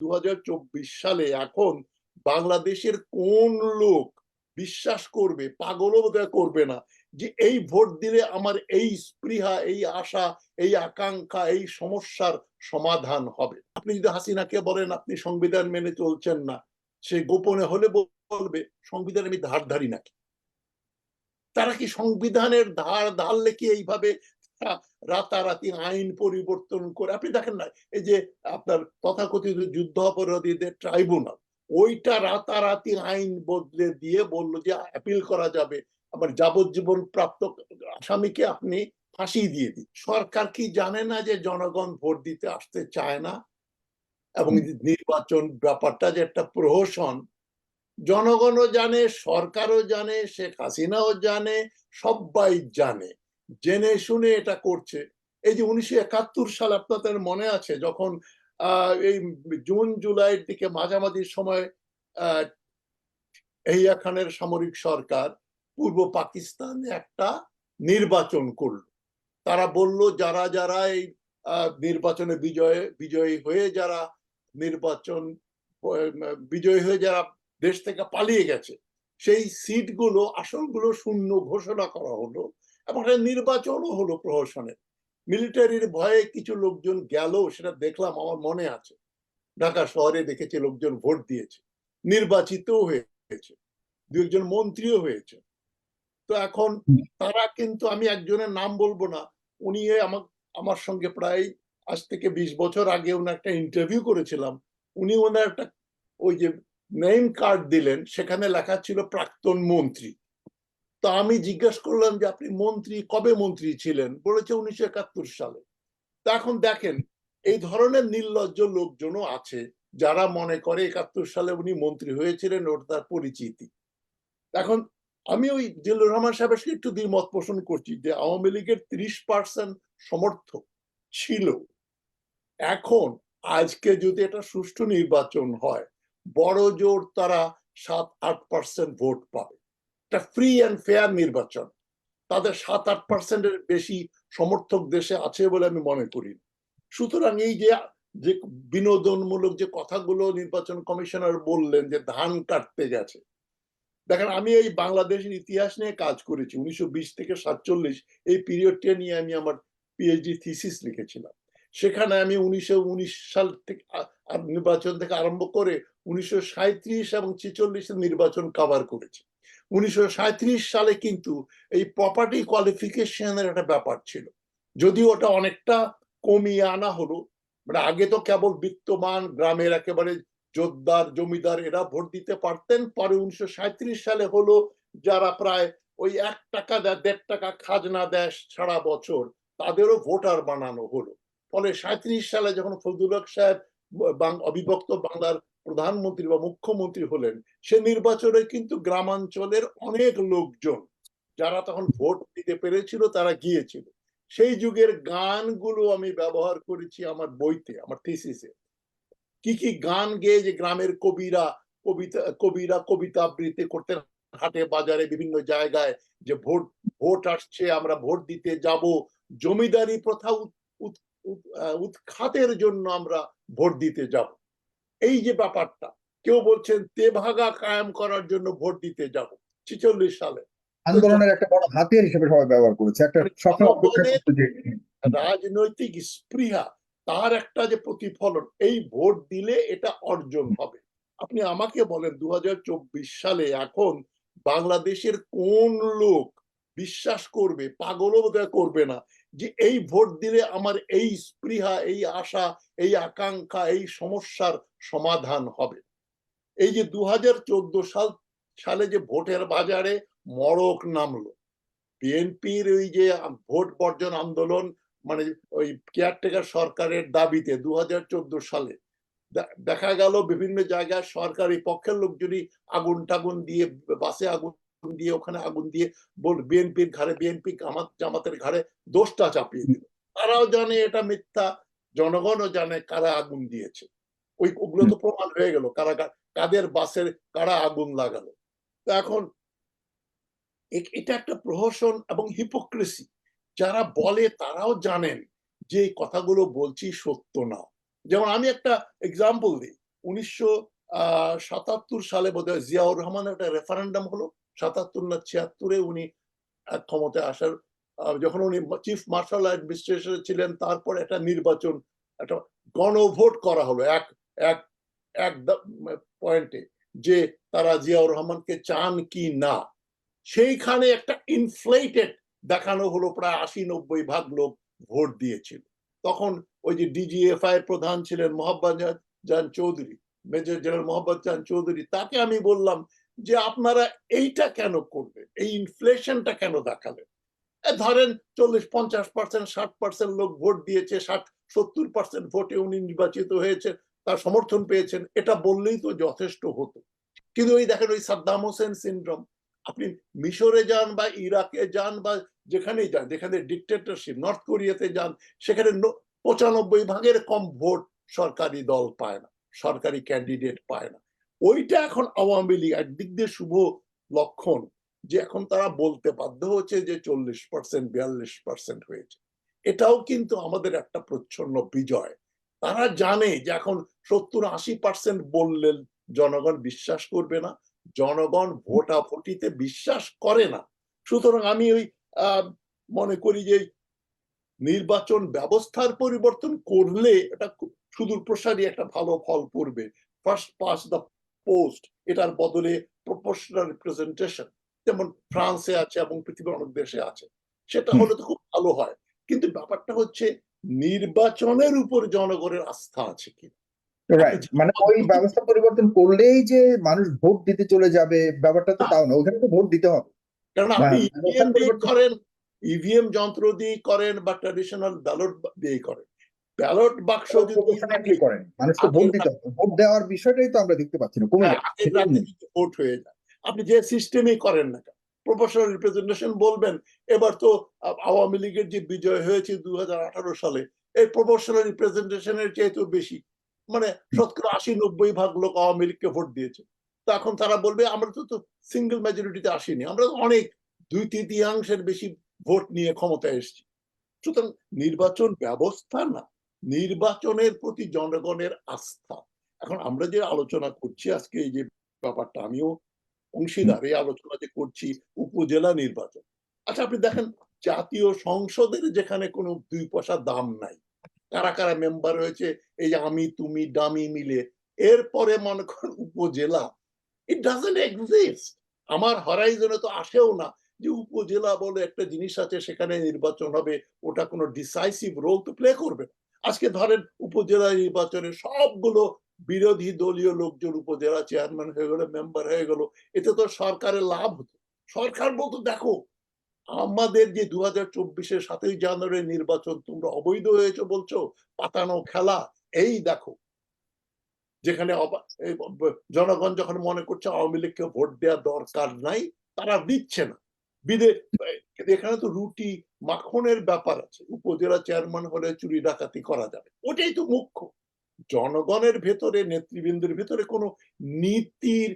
দু হাজার চব্বিশ সালে এখন বাংলাদেশের কোন লোক বিশ্বাস করবে, পাগলও করবে না যে এই ভোট দিলে আমার এই স্পৃহা, এই আশা, এই আকাঙ্ক্ষা, এই সমস্যার সমাধান হবে। আপনি যদি হাসিনাকে বলেন, আপনি সংবিধান মেনে চলছেন না, সে গোপনে হলে বলবে, সংবিধান আমি ধার ধারি নাকি? তারা কি সংবিধানের ধার ধারলে কি এইভাবে রাতারাতি আইন পরিবর্তন করে আপনি দেখেন না এই যে আপনার তথাকথিত যুদ্ধ অপরাধীদের ট্রাইব্যুনাল ওইটা রাতারাতি আইন বদলে দিয়ে বলল যে অ্যাপিল করা যাবে আবার যাবজ্জীবন প্রাপ্ত আসামিকে আপনি ফাঁসি দিয়ে দিন। সরকার কি জানে না যে জনগণ ভোট দিতে আসতে চায় না? এবং নির্বাচন ব্যাপারটা যে একটা প্রহসন জনগণও জানে সরকারও জানে শেখ হাসিনাও জানে সবাই জানে। জেনে শুনে এটা করছে। এই যে উনিশশো একাত্তর সাল আপনাদের মনে আছে যখন এই জুন, জুলাইয়ের দিকে মাঝামাঝি সময় এহিয়া খানের সামরিক সরকার পূর্ব পাকিস্তানে একটা নির্বাচন করল। তারা বলল, যারা যারা এই নির্বাচনে বিজয়, বিজয়ী হয়ে যারা নির্বাচন, বিজয়ী হয়ে যারা দেশ থেকে পালিয়ে গেছে, সেই সিটগুলো, আসনগুলো শূন্য ঘোষণা করা হলো। এবং একটা নির্বাচনও হলো প্রহসনে মিলিটারির ভয়ে কিছু লোকজন গেল, সেটা দেখলাম, আমার মনে আছে। ঢাকা শহরে দেখেছে লোকজন ভোট দিয়েছে। নির্বাচিতও হয়েছে। দু একজন মন্ত্রীও হয়েছে। তো এখন তারা কিন্তু, আমি একজনের নাম বলব না, উনি আমার আমার সঙ্গে প্রায় আজ থেকে বিশ বছর আগে ওনার একটা ইন্টারভিউ করেছিলাম। উনি ওনার একটা ওই যে নেম কার্ড দিলেন, সেখানে লেখা ছিল প্রাক্তন মন্ত্রী। তো আমি জিজ্ঞেস করলাম যে আপনি মন্ত্রী, কবে মন্ত্রী ছিলেন? বলেছে উনিশশো একাত্তর সালে। তা এখন দেখেন, এই ধরনের নির্লজ্জ লোকজনও আছে যারা মনে করে একাত্তর সালে উনি মন্ত্রী হয়েছিলেন, ওর তার পরিচিতি। এখন আমি ওই জিল্লুর রহমান সাহেবের সাথে একটু দ্বিমত পোষণ করছি যে আওয়ামী লীগের ত্রিশ পার্সেন্ট সমর্থক ছিল। এখন আজকে যদি এটা সুষ্ঠু নির্বাচন হয়, বড় জোর তারা সাত আট পার্সেন্ট ভোট পাবে। একটা ফ্রি অ্যান্ড ফেয়ার নির্বাচন। তাদের সাত আট পার্সেন্টের বেশি সমর্থক দেশে আছে বলে আমি মনে করি। সুতরাং এই যে যে বিনোদনমূলক যে কথাগুলো নির্বাচন কমিশনার বললেন যে ধান কাটতে গেছে। দেখেন, আমি এই বাংলাদেশের ইতিহাস নিয়ে কাজ করেছি। উনিশশো বিশ থেকে সাতচল্লিশ এই পিরিয়ডটা নিয়ে আমি আমার পিএইচডি থিসিস লিখেছিলাম। সেখানে আমি উনিশশো উনিশ সাল থেকে নির্বাচন থেকে আরম্ভ করে উনিশশো এবং ছেচল্লিশের নির্বাচন কভার করেছি। উনিশশো সালে কিন্তু এই প্রপার্টি কোয়ালিফিকেশনের একটা ব্যাপার ছিল। যদিও ওটা অনেকটা কমিয়ে আনা হলো মানে আগে তো কেবল বিত্তমান গ্রামের একেবারে জোরদার জমিদার এরা ভোট দিতে পারতেন, পরে উনিশশো সালে হলো যারা প্রায় ওই এক টাকা দেয়, দেড় টাকা খাজনা দেয় সারা বছর, তাদেরও ভোটার বানানো হলো। ফলে সাঁত্রিশ সালে যখন ফজলুল হক সাহেব অবিভক্ত বাংলার প্রধানমন্ত্রী বা মুখ্যমন্ত্রী হলেন, সে নির্বাচনে কিন্তু গ্রামাঞ্চলের অনেক লোকজন, যারা তখন ভোট দিতে পেরেছিল, তারা গিয়েছিল। সেই যুগের গানগুলো আমি ব্যবহার করেছি আমার বইতে, আমার থিসিসে কি কি গান গেয়ে যে গ্রামের কবিরা, কবিতা কবিরা কবিতা আবৃত্তি করতে হাটে বাজারে বিভিন্ন জায়গায় যে ভোট ভোট আসছে, আমরা ভোট দিতে যাব, জমিদারি প্রথা উৎ- উৎ- উৎ- উৎখাতের জন্য আমরা ভোট দিতে যাব। এই যে ব্যাপারটা কেউ বলছেন তেভাগা কায়েম করার জন্য ভোট দিতে যাব ছিচল্লিশ সালে। আন্দোলনের একটা বড় হাতিয়ার হিসেবে সবাই ব্যবহার করেছে একটা মানে স্বপ্ন রাজনৈতিক স্পৃহা তার একটা যে প্রতিফলন এই ভোট দিলে এটা অর্জন হবে। আপনি আমাকে বলেন দু হাজার চব্বিশ সালে এখন বাংলাদেশের কোন লোক বিশ্বাস করবে পাগলও করবে না যে এই ভোট দিলে আমার এই স্পৃহা, এই আশা, এই আকাঙ্ক্ষা, এই সমস্যার সমাধান হবে। এই যে দু সাল, সালে যে ভোটের বাজারে মড়ক নামলো। বিএনপির ওই যে ভোট বর্জন আন্দোলন মানে ওই কেয়ারটেকার সরকারের দাবিতে দু হাজার চোদ্দ সালে দেখা গেল বিভিন্ন জায়গায় সরকারি পক্ষের লোকজনই আগুন টাগুন দিয়ে বাসে আগুন দিয়ে, ওখানে আগুন দিয়ে বল বিএনপির ঘাড়ে, বিএনপি জামাত, জামাতের ঘাড়ে দোষটা চাপিয়ে দিল। তারাও জানে এটা মিথ্যা, জনগণও জানে কারা আগুন দিয়েছে। ওই ওগুলো তো প্রমাণ হয়ে গেল, কারা কাদের বাসের, কারা আগুন লাগালো। তো এখন এটা একটা প্রহসন এবং হিপোক্রেসি যারা বলে তারাও জানেন যে কথাগুলো বলছি সত্য না। যেমন আমি একটা এক্সাম্পল দিই। উনিশশো সাতাত্তর সালে বোধহয় জিয়াউর রহমানের একটা রেফারেন্ডাম হলো। সাতাত্তর না ছিয়াত্তরে উনি ক্ষমতায় আসার যখন উনি চিফ মার্শাল অ্যাডমিনিস্ট্রেশনে ছিলেন, তারপর একটা নির্বাচন, একটা গণভোট করা হলো এক এক এক পয়েন্টে যে তারা জিয়াউর রহমানকে চান কি না। সেইখানে একটা ইনফ্লেটেড দেখানো হলো, প্রায় আশি নব্বই ভাগ লোক ভোট দিয়েছিল। তখন ওই যে ডিজিএফআই এর প্রধান ছিলেন মোহাম্মদ জান চৌধুরী, মেজর জেনারেল মোহাম্মদ জান চৌধুরী, তাকে আমি বললাম যে আপনারা এইটা কেন করবেন এই ইনফ্লেশনটা কেন দেখালেন? ধরেন চল্লিশ, পঞ্চাশ পার্সেন্ট ষাট পার্সেন্ট লোক ভোট দিয়েছে, ষাট, সত্তর পার্সেন্ট ভোটে উনি নির্বাচিত হয়েছে, তার সমর্থন পেয়েছেন, এটা বললেই তো যথেষ্ট হতো। কিন্তু ওই দেখেন ওই সাদ্দাম হোসেন সিনড্রোম আপনি মিশরে যান বা ইরাকে যান বা যেখানেই যান, যেখানে ডিকটেটরশিপ নর্থ কোরিয়াতে যান, সেখানে পঁচানব্বই ভাগের কম ভোট সরকারি দল পায় না, সরকারি ক্যান্ডিডেট পায় না। ওইটা এখন আওয়ামী লীগ একদিক দিয়ে শুভ লক্ষণ যে এখন তারা বলতে বাধ্য হচ্ছে যে চল্লিশ পার্সেন্ট বিয়াল্লিশ পার্সেন্ট হয়েছে। এটাও কিন্তু আমাদের একটা প্রচ্ছন্ন বিজয়। তারা জানে যে এখন সত্তর আশি পার্সেন্ট বললেন জনগণ বিশ্বাস করবে না, জনগণ ভোটাভুটিতে বিশ্বাস করে না। সুতরাং আমি ওই মনে করি যে নির্বাচন ব্যবস্থার পরিবর্তন করলে এটা সুদূর প্রসারী একটা ভালো ফল পড়বে। ফার্স্ট পাস দ্য পোস্ট এটার বদলে প্রপোর্শনাল রিপ্রেজেন্টেশন যেমন ফ্রান্সে আছে এবং পৃথিবীর অনেক দেশে আছে সেটা হলে তো খুব ভালো হয়। কিন্তু ব্যাপারটা হচ্ছে নির্বাচনের উপর জনগণের আস্থা আছে কি মানে ওই ব্যবস্থা পরিবর্তন করলেই যে মানুষ ভোট দিতে চলে যাবে ব্যাপারটা তো তাও না ওখানে তো ভোট দিতে হবে। কারণ আপনি ইভিএম দিয়ে করেন ইভিএম যন্ত্র দিয়ে করেন বা ট্র্যাডিশনাল ব্যালট দিয়ে করেন। ব্যালট বাক্স যদি করেন। ভোট দিতে হবে। ভোট দেওয়ার বিষয়টাই তো আমরা দেখতে পাচ্ছি না কমে হ্যাঁ, ভোট হয়ে যায় আপনি যে করেন না কেন প্রপোর্শনাল রিপ্রেজেন্টেশন বলবেন এবার তো আওয়ামী লীগের যে বিজয় হয়েছে দু সালে এই প্রপোর্শনাল রিপ্রেজেন্টেশনের বেশি। মানে শতকরা আশি নব্বই ভাগ লোক আওয়ামী লীগকে ভোট দিয়েছে। তো এখন তারা বলবে আমরা তো তো সিঙ্গেল মেজরিটিতে আসিনি আমরা অনেক দুই তৃতীয়াংশের বেশি ভোট নিয়ে ক্ষমতায় এসেছি। সুতরাং নির্বাচন ব্যবস্থা না। নির্বাচনের প্রতি জনগণের আস্থা। এখন আমরা যে আলোচনা করছি আজকে, এই যে ব্যাপারটা, আমিও অংশীদার এই আলোচনা যে করছি উপজেলা নির্বাচন। আচ্ছা আপনি দেখেন, জাতীয় সংসদের যেখানে কোনো দুই পয়সা দাম নাই, কারা কারা মেম্বার হয়েছে এই আমি, তুমি ডামি মিলে, এরপরে মনে করেন উপজেলা ইট ডাজেন্ট এক্সিস্ট আমার হরাইজনে তো আসেও না যে উপজেলা বলে একটা জিনিস আছে, সেখানে নির্বাচন হবে, ওটা কোনো ডিসাইসিভ রোল তো প্লে করবে না। আজকে ধরেন উপজেলা নির্বাচনে সবগুলো বিরোধী দলীয় লোকজন উপজেলা চেয়ারম্যান হয়ে গেল মেম্বার হয়ে গেল, এতে তো সরকারের লাভ হতো। সরকার বলতো, দেখো, আমাদের যে দু হাজার চব্বিশের সাতই জানুয়ারি নির্বাচন তোমরা অবৈধ হয়েছে বলছো, পাতানো খেলা, এই দেখো। যেখানে জনগণ যখন মনে করছে আওয়ামী লীগকে ভোট দেওয়া দরকার নাই, তারা দিচ্ছে না। বিদে এখানে তো রুটি মাখনের ব্যাপার আছে। উপজেলা চেয়ারম্যান হলে চুরি ডাকাতি করা যাবে। ওটাই তো মুখ্য। জনগণের ভেতরে নেতৃবৃন্দের ভেতরে কোনো নীতির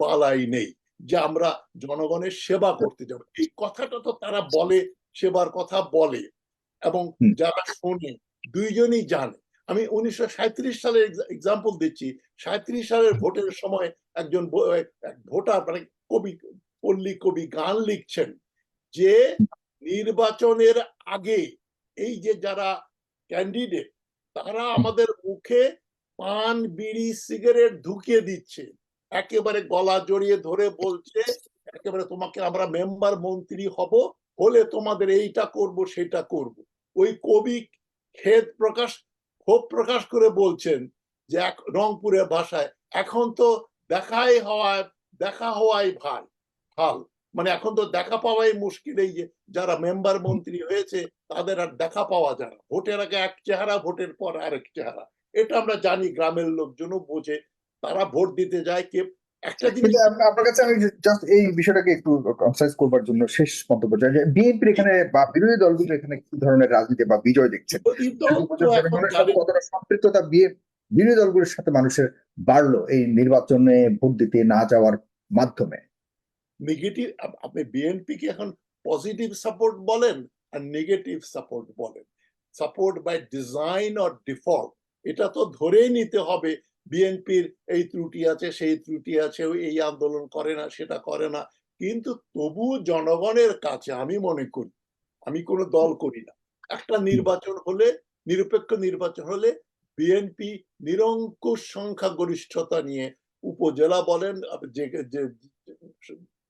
বালাই নেই যে আমরা জনগণের সেবা করতে যাব। এই কথাটা তো তারা বলে সেবার কথা বলে। এবং যারা শোনে দুইজনই জানে। আমি উনিশশো সাঁত্রিশ সালের এক্সাম্পল দিচ্ছি। সাঁত্রিশ সালের ভোটের সময় একজন ভোটার মানে কবি পল্লী কবি গান লিখছেন যে নির্বাচনের আগে এই যে যারা ক্যান্ডিডেট তারা আমাদের মুখে পান, বিড়ি, সিগারেট ঢুকিয়ে দিচ্ছে। একেবারে গলা জড়িয়ে ধরে বলছে, একেবারে তোমাকে আমরা মেম্বার মন্ত্রী হব, হলে তোমাদের এইটা করব, সেটা করব। ওই কবি খেদ প্রকাশ, ক্ষোভ প্রকাশ করে বলছেন যে এক রংপুরের ভাষায়, এখন তো দেখাই হওয়ায় দেখা হওয়াই ভাই ভালো মানে এখন তো দেখা পাওয়াই মুশকিল এই যে যারা মেম্বার মন্ত্রী হয়েছে তাদের আর দেখা পাওয়া যায় না। ভোটের আগে এক চেহারা ভোটের পর আরেক চেহারা। এটা আমরা জানি গ্রামের লোকজনও বোঝে। তারা ভোট দিতে যায় কে একটা জিনিস আপনার কাছে আমি জাস্ট এই বিষয়টাকে একটু কনসাইজ করবার জন্য শেষ মন্তব্য চাই যে বিএনপির এখানে বা বিরোধী দলগুলো এখানে কি ধরনের রাজনীতি বা বিজয় দেখছেন কতটা সম্পৃক্ততা বিরোধী দলগুলোর সাথে মানুষের বাড়লো এই নির্বাচনে ভোট দিতে না যাওয়ার মাধ্যমে? নেগেটিভ আপনি বিএনপি কে এখন পজিটিভ সাপোর্ট বলেন আর নেগেটিভ সাপোর্ট বলেন। Support by design or default এটা তো ধরেই নিতে হবে। বিএনপির এই ত্রুটি আছে, সেই ত্রুটি আছে এই আন্দোলন করে না, সেটা করে না। কিন্তু তবু জনগণের কাছে আমি মনে করি, আমি কোনো দল করি না। একটা নির্বাচন হলে, নিরপেক্ষ নির্বাচন হলে বিএনপি নিরঙ্কুশ সংখ্যাগরিষ্ঠতা নিয়ে উপজেলা বলেন যে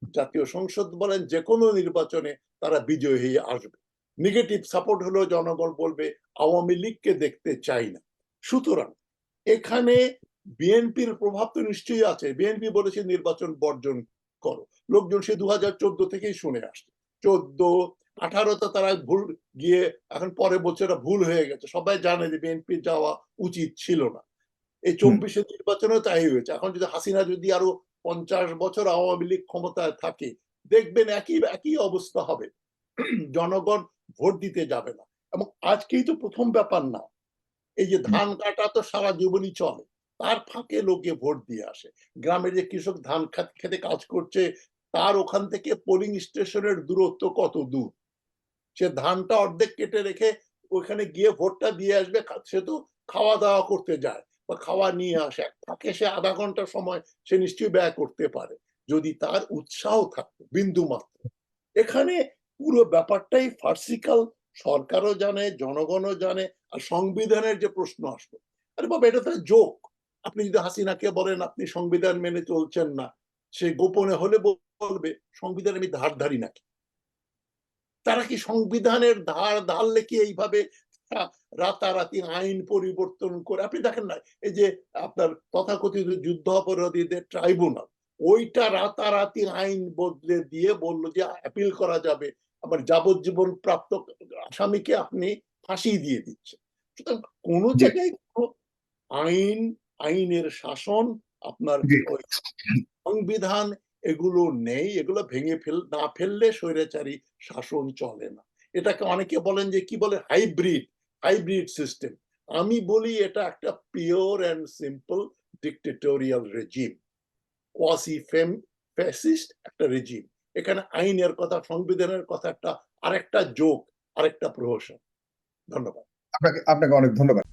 জাতীয় সংসদ বলেন যে কোনো নির্বাচনে তারা বিজয়ী হয়ে আসবে। নেগেটিভ সাপোর্ট হলেও জনগণ বলবে আওয়ামী লীগকে দেখতে চাই না। সুতরাং এখানে বিএনপির প্রভাব তো নিশ্চয়ই আছে। বিএনপি বলেছে নির্বাচন বর্জন করো। লোকজন সে দু হাজার চোদ্দ থেকেই শুনে আসছে। চোদ্দ আঠারোতে তারা ভুল গিয়ে এখন পরে বলছে এটা ভুল হয়ে গেছে। সবাই জানে যে বিএনপি যাওয়া উচিত ছিল না। এই চব্বিশের নির্বাচনেও তাই হয়েছে। এখন যদি হাসিনা যদি আরও পঞ্চাশ বছর আওয়ামী লীগ ক্ষমতায় থাকে, দেখবেন একই একই অবস্থা হবে। জনগণ ভোট দিতে যাবে না। এবং আজকেই তো প্রথম ব্যাপার না। এই যে ধান কাটা তো সারা জীবনই চলে, তার ফাঁকে লোকে ভোট দিয়ে আসে। গ্রামের যে কৃষক ধান খাত কাজ করছে, তার ওখান থেকে পোলিং স্টেশনের দূরত্ব কত দূর? সে ধানটা অর্ধেক কেটে রেখে ওখানে গিয়ে ভোটটা দিয়ে আসবে সে তো খাওয়া দাওয়া করতে যায়। বা খাওয়া নিয়ে আসে ফাঁকে সে আধা ঘণ্টা সময় সে নিশ্চয়ই ব্যয় করতে পারে। যদি তার উৎসাহ থাকতো বিন্দু মাত্র। এখানে পুরো ব্যাপারটাই ফার্সিকাল সরকারও জানে, জনগণও জানে, আর সংবিধানের যে প্রশ্ন আসলো। আরে বাবা, এটা তো যোগ আপনি যদি হাসিনাকে বলেন, আপনি সংবিধান মেনে চলছেন না, সে গোপনে হলে বলবে, সংবিধান আমি ধার ধারি নাকি? তারা কি সংবিধানের ধার ধারলে কি এইভাবে রাতারাতি আইন পরিবর্তন করে আপনি দেখেন না এই যে আপনার তথাকথিত যুদ্ধ অপরাধীদের ট্রাইব্যুনাল ওইটা রাতারাতি আইন বদলে দিয়ে বলল যে অ্যাপিল করা যাবে আবার যাবজ্জীবন প্রাপ্ত আসামিকে আপনি ফাঁসি দিয়ে দিচ্ছেন। সুতরাং কোনো জায়গায় কোনো আইন আইনের শাসন আপনার সংবিধান এগুলো নেই এগুলো ভেঙে ফেল না ফেললে স্বৈরাচারী শাসন চলে না। এটাকে অনেকে বলেন যে কি বলে হাইব্রিড হাইব্রিড সিস্টেম আমি বলি এটা একটা pure and simple dictatorial regime quasi fame fascist একটা রেজিম এখানে আইনের কথা, সংবিধানের কথা একটা, আরেকটা যোগ, আরেকটা প্রহসন। ধন্যবাদ। আপনাকে আপনাকে অনেক ধন্যবাদ।